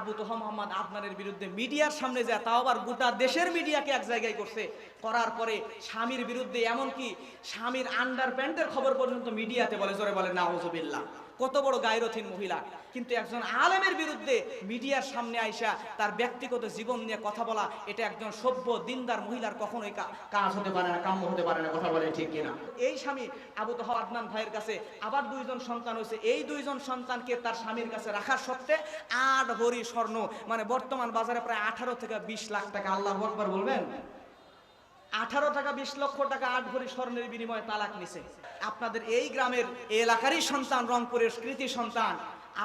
আবু তোহা মোহাম্মদ আদনানের বিরুদ্ধে মিডিয়ার সামনে যায়, তাও আবার গোটা দেশের মিডিয়াকে এক জায়গায় করছে। করার পরে স্বামীর বিরুদ্ধে এমনকি স্বামীর আন্ডার প্যান্টের খবর পর্যন্ত মিডিয়াতে বলে, জোরে বলে নাওজবিল্লা কত বড় গায়রথীন মহিলা। কিন্তু একজন আলেমের বিরুদ্ধে মিডিয়ার সামনে আইসা তার ব্যক্তিগত জীবন নিয়ে কথা বলা, এটা একজন সভ্য, দিনদার মহিলার কখনোই কাজ হতে পারে না, কাম্য হতে পারে না, কথা বলে ঠিক কিনা। এই স্বামী আবু তহ আদনান ভাইয়ের কাছে আবার দুইজন সন্তান হয়েছে। এই দুইজন সন্তানকে তার স্বামীর কাছে রাখার সত্ত্বে আট ভরি স্বর্ণ মানে বর্তমান বাজারে প্রায় আঠারো থেকে বিশ লাখ টাকা। আল্লাহ আকবার বলবেন? আঠারো টাকা, বিশ লক্ষ টাকা আট ভরি স্বর্ণের বিনিময়ে তালাক নিছে। আপনাদের এই গ্রামের এলাকারই সন্তান, রংপুরের স্মৃতি সন্তান,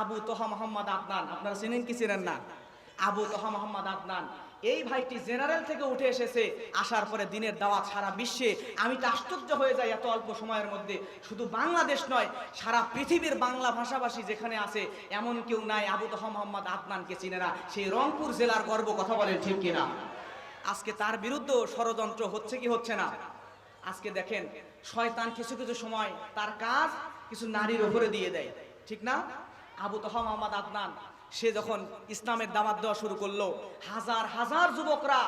আবু তোহা মোহাম্মদ আদনান। আপনারা চিনেন কি চিনেন না? আবু তোহা মোহাম্মদ আদনান। এই ভাইটি জেনারেল থেকে উঠে এসেছে, আসার পরে দিনের দাওয়াত সারা বিশ্বে। আমি তো আশ্চর্য হয়ে যাই এত অল্প সময়ের মধ্যে। শুধু বাংলাদেশ নয়, সারা পৃথিবীর বাংলা ভাষাভাষী যেখানে আছে, এমন কেউ নাই আবু তোহা মোহাম্মদ আদনানকে চিনে না। সেই রংপুর জেলার গর্ব কথা বলেন ঠিক কিনা? আজকে তার বিরুদ্ধেও ষড়যন্ত্র হচ্ছে কি হচ্ছে না? আজকে দেখেন, শয়তান কিছু কিছু সময় তার কাজ কিছু নারীর উপরে দিয়ে দেয়, ঠিক না? আবু তহ মোহাম্মদ আদনান, সে যখন ইসলামের দাবাত দেওয়া শুরু করল, হাজার হাজার যুবকরা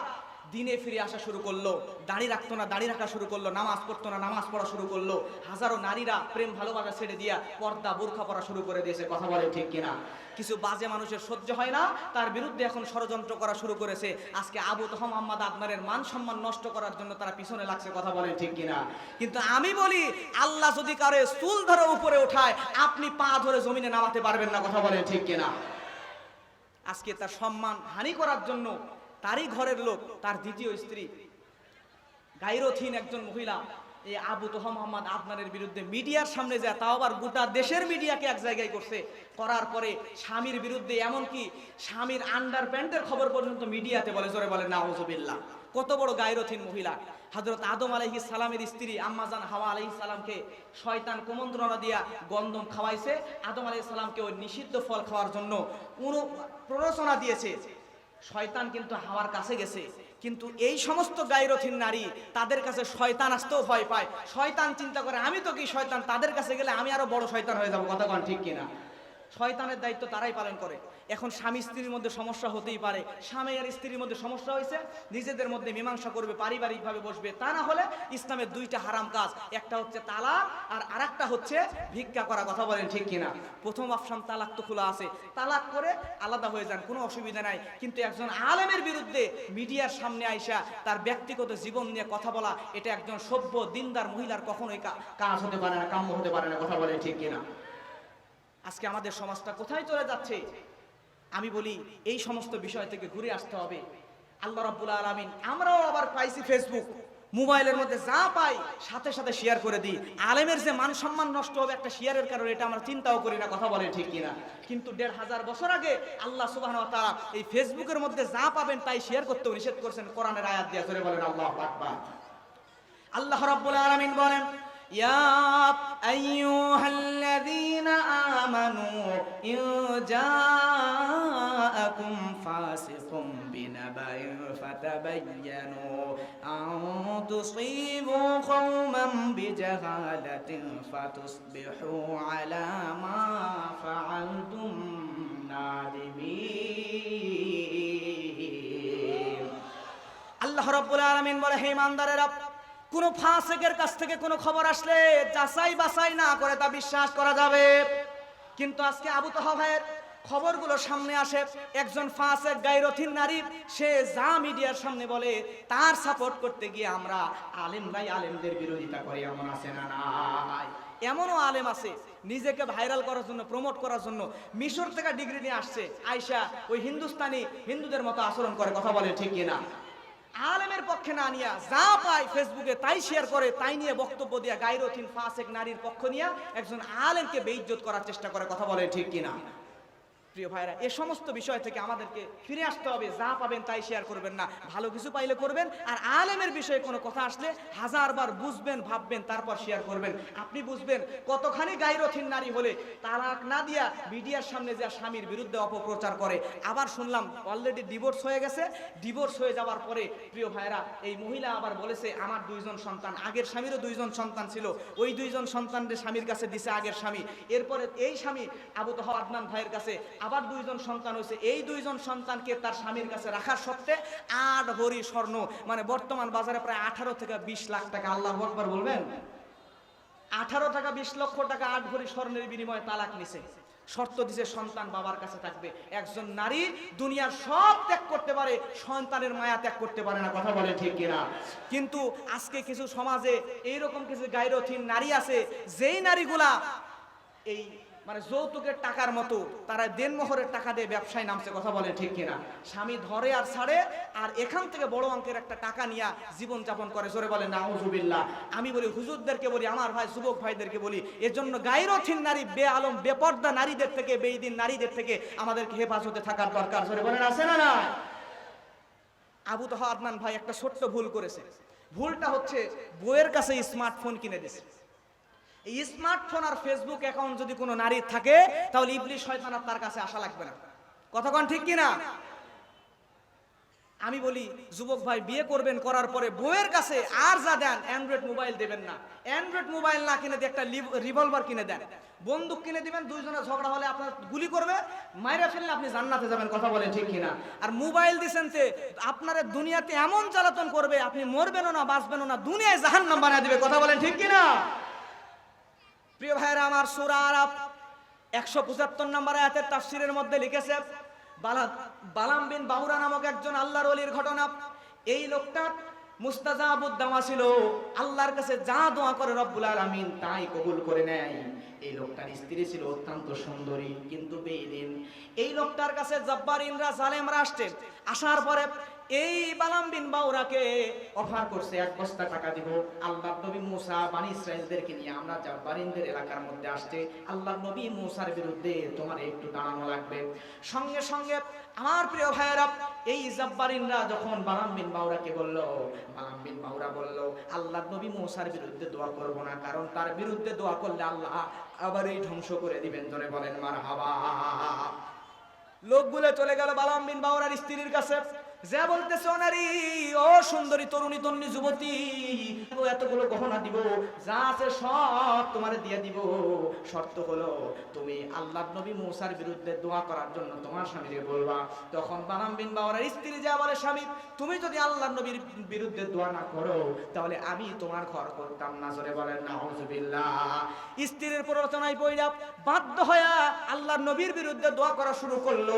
দিনে ফিরে আসা শুরু করল। দাড়ি রাখতো না, দাড়ি রাখা শুরু করল। নামাজ পড়তো না, নামাজ পড়া শুরু করল। হাজারো নারীরা প্রেম, ভালোবাসা ছেড়ে দিয়া পর্দা, বোরখা পড়া শুরু করে দিয়েছে, কথা বলে ঠিক কিনা। কিছু বাজে মানুষের সহ্য হয় না, তার বিরুদ্ধে এখন ষড়যন্ত্র করা শুরু করেছে। আজকে আবু তহম আহমদ আদনারের মান সম্মান নষ্ট করার জন্য তারা পিছনে লাগছে, কথা বলে ঠিক কিনা। কিন্তু আমি বলি, আল্লাহ যদি কারে চুল ধরে উপরে ওঠায়, আপনি পা ধরে জমিনে নামাতে পারবেন না, কথা বলে ঠিক কিনা। আজকে তার সম্মান হানি করার জন্য তারই ঘরের লোক, তার দ্বিতীয় স্ত্রী। গাইরথিন একজন মহিলা এই আবু তোহা মোহাম্মদ আদনানের বিরুদ্ধে মিডিয়ার সামনে যায়, তাও আবার গোটা দেশের মিডিয়াকে এক জায়গায় করছে। করার পরে স্বামীর বিরুদ্ধে, এমনকি স্বামীর আন্ডার প্যান্টের খবর পর্যন্ত মিডিয়াতে বলে, জোরে বলে নাওজবিল্লা কত বড় গায়রথিন মহিলা। হজরত আদম আলাইহিস সালামের স্ত্রী আম্মাজান হাওয়া আলাইহিস সালামকে শয়তান কুমন্ত্রণা দিয়া গন্ধম খাওয়াইছে। আদম আলাইহিস সালামকে ওই নিষিদ্ধ ফল খাওয়ার জন্য অনু প্ররোচনা দিয়েছে। শয়তান কিন্তু হাওয়ার কাছে গেছে। কিন্তু এই সমস্ত গাইরথিন নারী তাদের কাছে শয়তান আসতেও ভয় পায়। শয়তান চিন্তা করে, আমি তো কি শয়তান? তাদের কাছে গেলে আমি আরও বড় শয়তান হয়ে যাব, কথা ঠিক কিনা? শয়তানের দায়িত্ব তারাই পালন করে। এখন স্বামী স্ত্রীর মধ্যে সমস্যা হতেই পারে। স্বামী আর স্ত্রীর মধ্যে সমস্যা হয়েছে, নিজেদের মধ্যে মীমাংসা করবে, পারিবারিকভাবে বসবে। তা না হলে ইসলামের দুইটা হারাম কাজ, একটা হচ্ছে তালাক আর আরেকটা হচ্ছে ভিক্ষা করা, কথা বলেন ঠিক কিনা? প্রথম অপশন তালাক তো খোলা আছে। তালাক করে আলাদা হয়ে যান, কোনো অসুবিধা নাই। কিন্তু একজন আলেমের বিরুদ্ধে মিডিয়ার সামনে আইসা তার ব্যক্তিগত জীবন নিয়ে কথা বলা, এটা একজন সভ্য, দিনদার মহিলার কখনোই কাজ হতে পারে না, কাম্য হতে পারে না, কথা বলেন ঠিক কিনা? আজকে আমাদের সমাজটা কোথায় চলে যাচ্ছে? আমি বলি, এই সমস্ত বিষয় থেকে ঘুরে আসতে হবে। আল্লাহ রাব্বুল আলামিন, আমরাও আবার পাইছি ফেসবুক মোবাইলের মধ্যে যা পাই, সাথে সাথে শেয়ার করে দিই। আলেমের যে মান সম্মান নষ্ট হবে একটা শেয়ারের কারণে, এটা আমরা চিন্তাও করি না, কথা বলে ঠিক কিনা। কিন্তু দেড় হাজার বছর আগে আল্লাহ সুবাহ তারা এই ফেসবুকের মধ্যে যা পাবেন তাই শেয়ার করতেও নিষেধ করছেন। কোরআনের আয়াত দিয়ে করে বলেন, আল্লাহু আল্লাহ রাব্বুল আলামিন বলেন ইয়া আইয়ুহাল্লাযীনা আমানু ইন জাআকুম ফাসিকুম বিনাবাইন ফাতাবায়্যানু আন তুসীবু কওমান বিজাহালাতিন ফাতুসবিহু আলা মা ফাআলতুম নাদিমিন আল্লাহ রাব্বুল আলামিন বলে হে ইমানদারেরা কোন ফাসিকের কাছ থেকে কোনো খবর আসলে যাচাই বাছাই না করে তা বিশ্বাস করা যাবে। কিন্তু আজকে আবু তাহা ভাইয়ের খবরগুলো সামনে আসে। একজন ফাসেক গাইরথিন নারী, সে যা মিডিয়ার সামনে বলে তার সাপোর্ট করতে গিয়ে আমরা আলেমরাই আলেমদের বিরোধিতা করি, এমন আছে না এমনও আলেম আছে, নিজেকে ভাইরাল করার জন্য প্রমোট করার জন্য, মিশর থেকে ডিগ্রি নিয়ে আসছে আয়সা ওই হিন্দুস্তানি হিন্দুদের মতো আচরণ করে, কথা বলে ঠিক কিনা? আলেমের পক্ষে না নিয়া যা পায় ফেসবুকে তাই শেয়ার করে, তাই নিয়ে বক্তব্য দিয়া গাইরথিন ফাসেক নারীর পক্ষ নিয়ে একজন আলেমকে বেইজ্জত করার চেষ্টা করে, কথা বলে ঠিক কিনা? প্রিয় ভাইরা, এ সমস্ত বিষয় থেকে আমাদেরকে ফিরে আসতে হবে, যা পাবেন তাই শেয়ার করবেন না। ভালো কিছু পাইলে করবেন, আর আলেমের বিষয়ে কোনো কথা আসলে হাজারবার বুঝবেন, ভাববেন, তারপর শেয়ার করবেন। আপনি বুঝবেন, কতখানি গাইরথিন নারী হলে তালাক না দিয়া মিডিয়ার সামনে যা স্বামীর বিরুদ্ধে অপপ্রচার করে। আবার শুনলাম অলরেডি ডিভোর্স হয়ে গেছে। ডিভোর্স হয়ে যাওয়ার পরে, প্রিয় ভাইরা, এই মহিলা আবার বলেছে, আমার দুইজন সন্তান। আগের স্বামীরও দুইজন সন্তান ছিল। ওই দুইজন সন্তানদের স্বামীর কাছে দিছে আগের স্বামী। এরপরে এই স্বামী আবু তহ আদনান ভাইয়ের কাছে আবার দুইজন সন্তান হয়েছে। এই দুইজন সন্তানকে তার স্বামীর কাছে রাখার সত্ত্বে আট ভরি স্বর্ণ মানে বর্তমান বাজারে প্রায় আঠারো থেকে বিশ লাখ টাকা। আল্লাহ আকবার বলবেন? আঠারো টাকা, বিশ লক্ষ টাকা, আট ভরি স্বর্ণের বিনিময়ে তালাক নিছে। শর্ত দিছে সন্তান বাবার কাছে থাকবে। একজন নারী দুনিয়ার সব ত্যাগ করতে পারে, সন্তানের মায়া ত্যাগ করতে পারে না। কথা বলে ঠিক কিনা? কিন্তু আজকে কিছু সমাজে এইরকম কিছু গাইরথিন নারী আছে, যেই নারীগুলা এই মানে যৌতুকের টাকার মতো তারা দেনমোহরের টাকা দিয়ে ব্যবসায় নামছে, কথা বলে ঠিক কিনা। স্বামী ধরে আর ছাড়ে, আর এখান থেকে বড় অঙ্কের একটা টাকা নিয়ে জীবন যাপন করে। জোরে বলে না হুজুবিল্লাহ আমি বলি, হুজুরদেরকে বলি, আমার ভাই যুবক ভাইদেরকে বলি এর জন্য গাইরথিন নারী বে আলম বেপর্দা নারীদের থেকে বেইদিন নারীদের থেকে আমাদেরকে হেফাজতে থাকার দরকার। জোরে বলেন, আছে না না আবু তাহা আদনান ভাই একটা ছোট্ট ভুল করেছে। ভুলটা হচ্ছে বইয়ের কাছে স্মার্টফোন কিনে দিছে এই স্মার্টফোন আর ফেসবুক অ্যাকাউন্ট যদি কোনো নারীর থাকে, তাহলে ইবলিশ শয়তান আর তার কাছে আসা লাগবে না। কতক্ষণ ঠিক কিনা? আমি বলি, যুবক ভাই বিয়ে করবেন, করার পরে বইয়ের কাছে আর যা দেন অ্যান্ড্রয়েড মোবাইল দেবেন না। অ্যান্ড্রয়েড মোবাইল না কিনে দিয়ে একটা রিভলভার কিনে দেন। বন্দুক কিনে দিবেন দুইজনে ঝগড়া হলে আপনার গুলি করবে, মাইরা ফেললে আপনি জান্নাতে যাবেন, কথা বলেন ঠিক কিনা? আর মোবাইল দিছেন যে আপনার দুনিয়াতে এমন জ্বালাতন করবে, আপনি মরবেনও না, বাঁচবেনও না, দুনিয়ায় জাহান্নাম বানিয়ে দিবে, কথা বলেন ঠিক কিনা? প্রিয় ভাইরা আমার সুরা আরাব একশো পঁচাত্তর নম্বর আয়াতের তাফসিরের মধ্যে লিখেছে, বালা, বালাম বিন বাহুরা নামক একজন আল্লাহর অলির ঘটনা। এই লোকটা মুস্তাজাবুদ্দামা ছিল আল্লাহর কাছে যা দোয়া করে রব্বুল আলামিন তাই কবুল করে নেয়। এই লোকটার স্ত্রী ছিল অত্যন্ত সুন্দরী, কিন্তু বেদিন। এই লোকটার কাছে জব্বারিনরা জালেমরা আসছে। আসার পরে এই বালাম বিন বাউরাকে অফার করছে, এক বস্তা টাকা দিব। আল্লাহ নবী মুসা, বানি ইসরায়েলদেরকে নিয়ে আমরা জব্বারিনদের এলাকার মধ্যে আসছে আল্লাহ নবী মুসার বিরুদ্ধে তোমার একটু দাঁড়ানো লাগবে। সঙ্গে সঙ্গে আমার প্রিয় ভাইয়েরা, এই জব্বারিনরা যখন বালাম বিন বাউরাকে বলল, বালাম বিন বাউরা বলল আল্লাহ নবী মুসার বিরুদ্ধে দোয়া করব না, কারণ তার বিরুদ্ধে দোয়া করলে আল্লাহ আবার এই ধ্বংস করে দিবেন জনে বলেন মার হাবা লোকগুলো চলে গেল বালাম বিন বাউরার স্ত্রীর কাছে। যা বলতেছে ওনারি নারী, ও সুন্দরী তরুণী তরুণী যুবতী এতগুলো গহনা দিব, যা আছে সব তোমার দিয়ে দিব। শর্ত হলো, তুমি আল্লাহ নবী মূসার বিরুদ্ধে দোয়া করার জন্য তোমার স্বামীকে বলবা। তখন বানাম বিন বাওয়ার স্ত্রী যা বলে স্বামী, তুমি যদি আল্লাহ নবীর বিরুদ্ধে দোয়া না করো, তাহলে আমি তোমার ঘর করতাম না, জোরে বলেন, নাউজুবিল্লাহ। স্ত্রীর প্ররোচনায় পড়া বাধ্য হয়ে আল্লাহ নবীর বিরুদ্ধে দোয়া করা শুরু করল।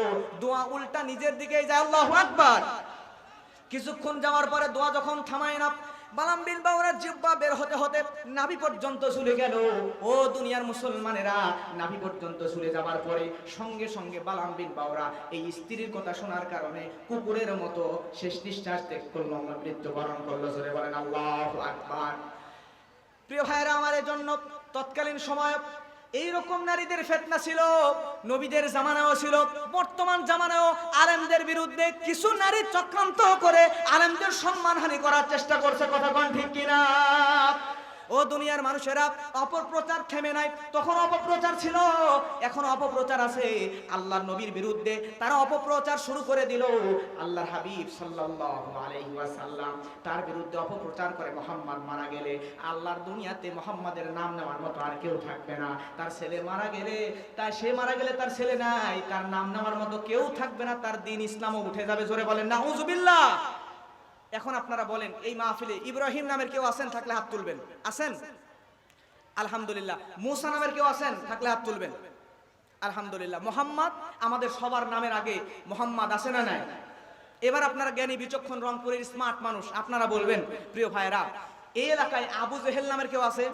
দোয়া উল্টা নিজের দিকেই যায়, আল্লাহু আকবার। কিছুক্ষণ যাওয়ার পরে দোয়া যখন থামায় না বালাম বিন বাউরার জিব্বা বের হতে হতে নাভি পর্যন্ত চলে গেল। ও দুনিয়ার মুসলমানেরা, নাভি পর্যন্ত চলে যাবার পরে সঙ্গে সঙ্গে বালাম বিন বাউরা এই স্ত্রীর কথা শোনার কারণে কুকুরের মতো শেষ নিঃশ্বাস ত্যাগ করল মৃত্যুবরণ করল, জোরে বলেন আল্লাহ আকবার। প্রিয় ভাইয়েরা, আমার জন্য তৎকালীন সময় এইরকম নারীদের ফেতনা ছিল, নবীদের জামানাও ছিল, বর্তমান জামানাও আলেমদের বিরুদ্ধে কিছু নারী চক্রান্ত করে আলেমদের সম্মানহানি করার চেষ্টা করছে, কথা ঠিক কিনা? ও দুনিয়ার মানুষেরা, অপপ্রচার থেমে নাই। তখন অপপ্রচার ছিল। এখন অপপ্রচার আছে। আল্লাহর নবীর বিরুদ্ধে তারা অপপ্রচার শুরু করে দিল। আল্লাহর হাবিব ওয়াসাল্লাম তার বিরুদ্ধে অপপ্রচার করে মোহাম্মদ মারা গেলে। আল্লাহর দুনিয়াতে মোহাম্মদের নাম নেওয়ার মতো আর কেউ থাকবে না। তার ছেলে মারা গেলে তাই সে মারা গেলে তার ছেলে নাই। তার নাম নেওয়ার মতো কেউ থাকবে না। তার দিন ইসলামও উঠে যাবে। জোরে বলেন, নাউজুবিল্লাহ! এখন আপনারা বলেন, এই মাহফিলে ইব্রাহিম নামের কেউ আছেন, থাকলে হাত তুলবেন। আছেন? আলহামদুলিল্লাহ। মুসা নামের কেউ আছেন, থাকলে হাত তুলবেন। আলহামদুলিল্লাহ। মোহাম্মদ আমাদের সবার নামের আগে মোহাম্মদ আছে না নাই? এবার আপনারা জ্ঞানী, বিচক্ষণ, রংপুরের স্মার্ট মানুষ, আপনারা বলবেন, প্রিয় ভাইরা এই এলাকায় আবু জেহেল নামের কেউ আছে?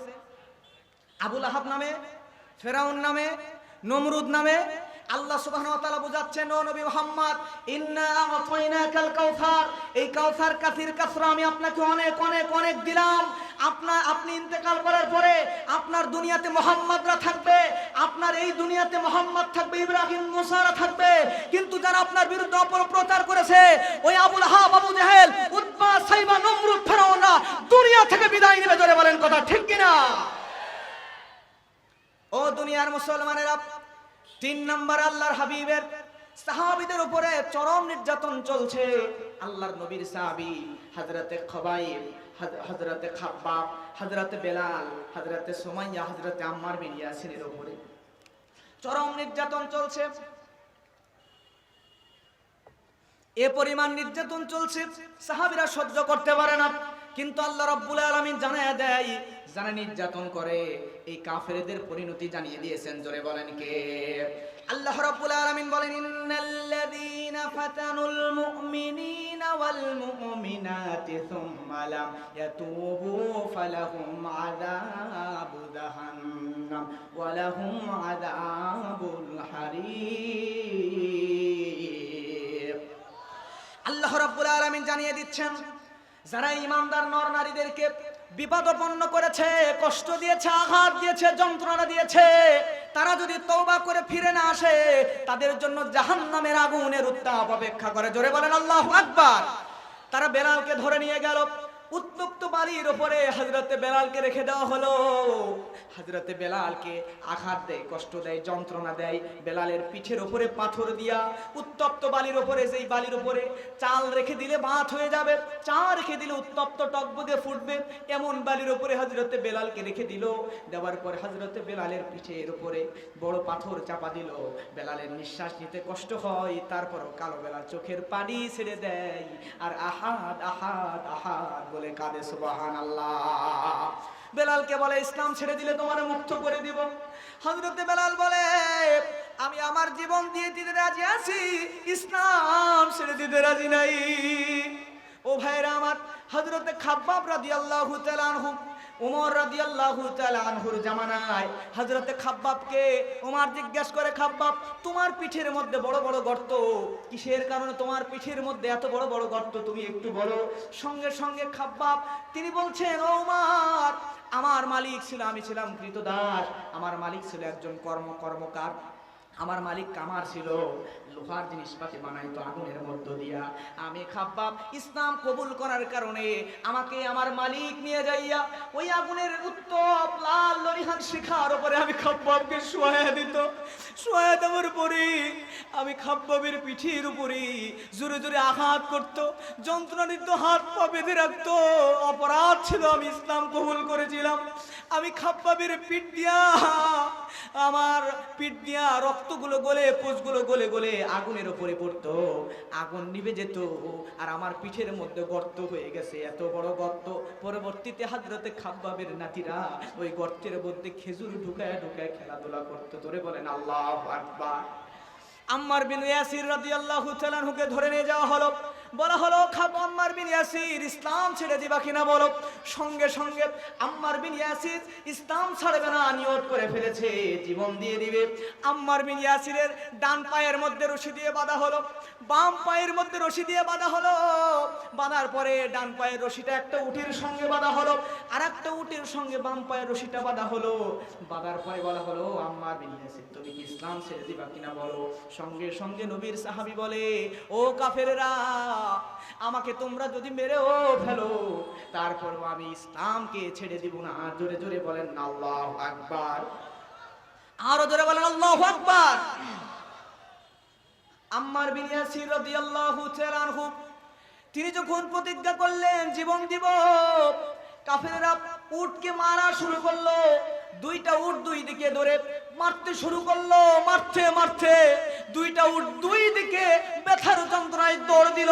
আবুল আহাব নামে? ফেরাউন নামে? নমরুদ নামে? আল্লাহ সুবহানাহু ওয়া তাআলা বুঝাচ্ছেন, ও নবী মুহাম্মদ, ইন্না আতাইনাকাল কাউসার এই কাউসার কাসির কাসরা আমি আপনাকে অনেক অনেক অনেক দিলাম। আপনার আপনি ইন্তেকাল করার পরে আপনার দুনিয়াতে মোহাম্মদরা থাকবে, আপনার এই দুনিয়াতে মোহাম্মদ থাকবে, ইব্রাহিম, মুসারা থাকবে। কিন্তু যারা আপনার বিরুদ্ধে অপপ্রচার করেছে, ওই আবুল আহাব, আবু জাহেল, উতবা সাইবা নমরুদ, ফেরাউনরা দুনিয়া থেকে বিদায় নেবে, জোরে বলেন কথা ঠিক কিনা? ও দুনিয়ার মুসলমানেরা তিন নম্বর আল্লাহর হাবিবের সাহাবিদের উপরে চরম নির্যাতন চলছে। আল্লাহর নবীর সাহাবি হাজরাতে খবাই হাজরাতে খাব্বাব হাজরাতে বেলাল হাজরাতে সোমাইয়া হাজরাতে আম্মার বিন ইয়াসিনের উপরে। চরম নির্যাতন চলছে। এ পরিমাণ নির্যাতন চলছে। সাহাবিরা সহ্য করতে পারে না। কিন্তু আল্লাহ রাব্বুল আলামিন জানায় দেয়, যারা নির্যাতন করে, এই কাফেরদের পরিণতি জানিয়ে দিয়েছেন, জোরে বলেন কে? আল্লাহ রাব্বুল আলামিন বলেন, ইন্নাল্লাযীনা ফাতানুল আল্লাহ আলামিন জানিয়ে দিচ্ছেন যারা ইমানদার নর নারীদেরকে বিপদপন্ন করেছে, কষ্ট দিয়েছে, আঘাত দিয়েছে, যন্ত্রণা দিয়েছে, তারা যদি তৌবা করে ফিরে না আসে, তাদের জন্য জাহান নামের আগুনের উত্তাপ অপেক্ষা করে। জোরে বলেন, আল্লাহ আকবার। তারা বেলালকে ধরে নিয়ে গেল। উত্তপ্ত বাড়ির ওপরে হজরতে বেলালকে রেখে দেওয়া হলো। হজরতে বেলালকে আঘাত দেয়, কষ্ট দেয়, যন্ত্রণা দেয়। বেলালের পিঠের ওপরে পাথর দিয়া উত্তপ্ত বালির ওপরে, যেই বালির ওপরে চাল রেখে দিলে ভাত হয়ে যাবে, চা রেখে দিলে উত্তপ্ত টকবগে ফুটবে, এমন বালির ওপরে হজরতে বেলালকে রেখে দিল। দেওয়ার পরে হজরতে বেলালের পিঠের উপরে বড় পাথর চাপা দিল। বেলালের নিঃশ্বাস নিতে কষ্ট হয়, তারপরও কালো বেলাল চোখের পানি ছেড়ে দেয়। আর আহাদ আহাদ আহাদ বলে কাঁদে সুবাহান আল্লাহ বেলালকে বলে, ইসলাম ছেড়ে দিলে তোমার মুক্ত করে দিব। হজরতে বেলাল বলে, আমি আমার জীবন দিয়ে দিতে রাজি আছি, ইসলাম ছেড়ে দিতে রাজি নাই। ও ভাইরা আমার হজরতে খাব্বাব রাদিয়াল্লাহু তাআলা আনহু উমর রাদিয়াল্লাহু তাআলা আনহুর জামানায় হযরতে খাব্বাবকে উমর জিজ্ঞেস করে, খাব্বাব, তোমার পিঠের মধ্যে বড় বড় গর্ত, কিসের কারণে তোমার পিঠের মধ্যে এত বড় বড় গর্ত, তুমি একটু বলো? সঙ্গে সঙ্গে খাব্বাব, তিনি বলছেন, ও উমর, আমার মালিক ছিল, আমি ছিলাম কৃতদাস, আমার মালিক ছিল একজন কর্ম কর্মকার আমার মালিক কামার ছিল, লোহার জিনিসপাতি বানাইতো, আগুনের মধ্য দিয়া। আমি খাব্বাব, ইসলাম কবুল করার কারণে আমাকে আমার মালিক নিয়ে যাইয়া ওই আগুনের উত্তপ লাল লরিহান শিখার উপরে আমি খাব্বাবকে শোয়া দিত। শোয়া দেওয়ার পরে আমি খাব্বাবের পিঠির উপরে জোরে জোরে আঘাত করত যন্ত্রণা দিত হাত পা বেঁধে রাখতো। অপরাধ ছিল, আমি ইসলাম কবুল করেছিলাম। আমি খাব্বাবের পিঠ দিয়া, আমার পিঠ দিয়া রক্তগুলো গলে পোষগুলো গলে গলে আগুনের ওপরে পড়তো। আগুন নিভে যেত আর আমার পিঠের মধ্যে গর্ত হয়ে গেছে, এত বড় গর্ত। পরবর্তীতে হাজরতে খাব্বাবের নাতিরা ওই গর্তের মধ্যে খেজুর ঢুকায় ঢুকায় খেলাধুলা করতো। তোরে বলেন, আল্লাহ আকবার। আম্মার বিন ইয়াসির রাদিয়াল্লাহু তাআলাহুকে ধরে নিয়ে যাওয়া হলো। বলা হলো খাব আম্মার বিন ইয়াসির, ইসলাম ছেড়ে দিবা কিনা বলো। সঙ্গে সঙ্গে আম্মার বিন ইয়াসির ইসলাম ছাড়বে না, নিয়ত করে ফেলেছে, জীবন দিয়ে দিবে। আম্মার বিন ইয়াসিরের ডান পায়ের মধ্যে রশি দিয়ে বাঁধা হলো, বাম পায়ের মধ্যে রশি দিয়ে বাঁধা হলো। বাঁধার পরে ডান পায়ের রশিটা একটা উটির সঙ্গে বাঁধা হলো আর একটা উটির সঙ্গে বাম পায়ের রশিটা বাঁধা হলো। বাঁধার পরে বলা হলো, আম্মার বিন ইয়াসির, তুমি কি ইসলাম ছেড়ে দিবা কিনা বলো? সঙ্গে সঙ্গে নবীর সাহাবি বলে, ও কাফেরেরা আমাকে তোমরা যদি মেরেও ফেলো, তারপরও আমি ইসলামকে ছেড়ে দিব না। জোরে জোরে বলেন, আল্লাহ আকবার। আরও জোরে বলেন, আল্লাহ আকবার। আম্মার বিন ইয়াসির রাদিয়াল্লাহু তাআলা আনহু, তিনি যখন প্রতিজ্ঞা করলেন, জীবন দিব। কাফেররা উটকে মারা শুরু করল। দুইটা উট দুই দিকে ধরে মারতে শুরু করল। মারতে মারতে দুইটা উট দুই দিকে ব্যথার যন্ত্রণায় দৌড় দিল।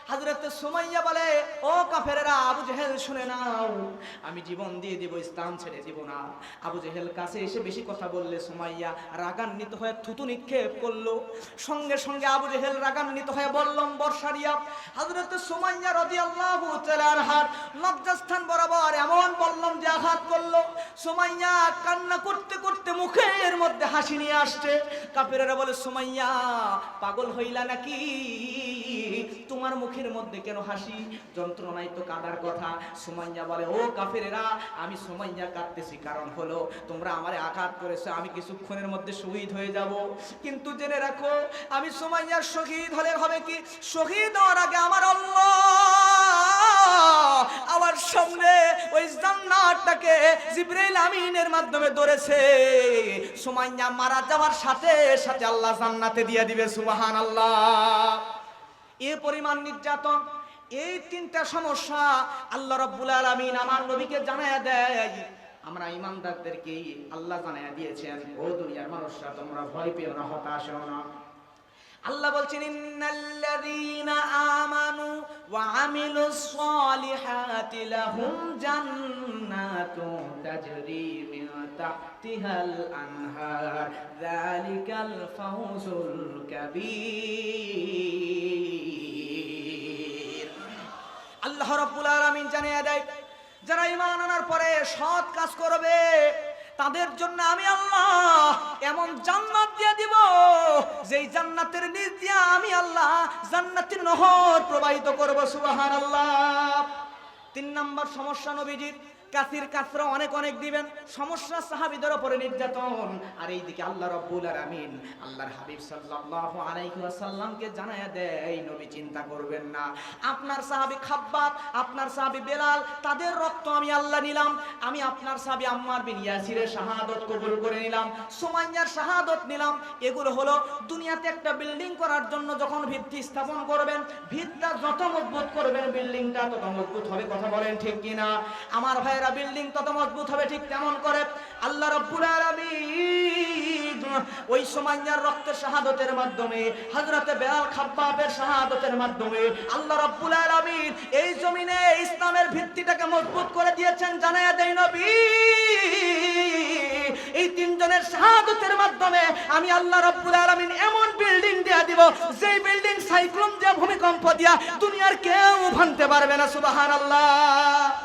হজরতে সুমাইয়া বলে, ও কাফেরেরা, আবু জেহেল শুনে নাও। আমি জীবন দিয়ে দিব, ইসলাম ছেড়ে দিব না। আবু জেহেল কাছে এসে বেশি কথা বললে, সুমাইয়া রাগান্বিত হয়ে থুতু নিক্ষেপ করল। সঙ্গে সঙ্গে আবু জেহেল রাগান্বিত হয়ে বললাম বর্ষারিয়া হজরতে সুমাইয়া রাদিয়াল্লাহু তাআলার হাত লজ্জাস্থান বরাবর এমন বললাম যে আঘাত করল। সুমাইয়া কান্না করতে করতে মুখের মধ্যে হাসি নিয়ে আসছে। কাফেরেরা বলে, সুমাইয়া, পাগল হইলা নাকি? তোমার মুখের মধ্যে কেন হাসি? যন্ত্রণায় তো কাঁদার কথা। সুমাইয়া বলে, ও কাফেরেরা, আমি সুমাইয়া কাঁদতেছি। কারণ হলো, তোমরা আমারে আঘাত করেছ, আমি কিছুক্ষণের মধ্যে শহীদ হয়ে যাব। কিন্তু জেনে রাখো, আমি সুমাইয়ার শহীদ হলে হবে কি? শহীদ হওয়ার আগে আমার আল্লাহ আমার সামনে ওই জান্নাতটাকে জিব্রাইল আমিনের মাধ্যমে ধরেছে। সুমাইয়া মারা যাওয়ার সাথে সাথে আল্লাহ জান্নাতে দিয়ে দিবে, সুবহানাল্লাহ। এ পরিমাণ নির্যাতন, এই তিনটা সমস্যা আল্লাহ রাব্বুল আলামিন আমার নবীকে জানায়া দেয়। আমরা ইমানদারদেরকে আল্লাহ জানায়া দিয়েছেন, ও দুনিয়ার মানুষরা, তোমরা ভয় পেও না, হতাশ হও না। আল্লাহ বলছেন, ইন্নাল্লাযীনা আমানু ওয়া আমিলুস সালিহাতি লাহুম জান্নাতুন তাজরি মিন তাহতিহাল আনহার। যালিকাল ফাওজুল কাবীর। আল্লাহ রাব্বুল আলামিন জানিয়ে দেয়, যারা ঈমান আনার পরে সৎ কাজ করবে, তাদের জন্য আমি আল্লাহ এমন জান্নাত দিয়ে দিব, যেই জান্নাতের নিজ দিয়ে আমি আল্লাহ জান্নাতের নহর প্রবাহিত করব, সুবহানাল্লাহ। তিন নম্বর সমস্যা নবীজির কাসির কাসরা অনেক অনেক দিবেন। সমস্যা সাহাবীদের উপরে নির্যাতন। আর এইদিকে আল্লাহ রাব্বুল আলামিন আল্লাহর হাবিব সাল্লাল্লাহু আলাইহি জানায়া দেয়, নবী, চিন্তা করবেন না। আপনার সাহাবী খাব্বাব, আপনার সাহাবী বেলাল, তাদের রক্ত আমি আল্লাহ নিলাম। আমি আপনার সাহাবী আম্মার বিন ইয়াসিরের শাহাদত কবুল করে নিলাম, সুমাইয়ার শাহাদত নিলাম। এগুলো হলো দুনিয়াতে একটা বিল্ডিং করার জন্য যখন ভিত্তি স্থাপন করবেন, ভিতটা যত মজবুত করবেন, বিল্ডিংটা তত মজবুত হবে। কথা বলেন ঠিক কিনা? আমার ভাইয়েরা, বিল্ডিং তত মজবুত হবে ঠিক তেমন করে। আল্লাহ রাব্বুল আলামিন ওই সুমাইয়ার রক্তের শাহাদতের মাধ্যমে, হযরতে বেলাল খাব্বাবের শাহাদতের মাধ্যমে আল্লাহ রাব্বুল আলামিন এই জমিনে ইসলামের ভিত্তিটাকে মজবুত করে দিয়েছেন জানায়া দেই নবী। এই তিনজনের শাহাদতের মাধ্যমে আমি আল্লাহ রাব্বুল আলামিন এমন বিল্ডিং দেয়া দিব, যেই বিল্ডিং সাইক্লোন দিয়ে ভূমিকম্প দিয়া দুনিয়ার কেউ ভাঙতে পারবে না, সুবহানাল্লাহ।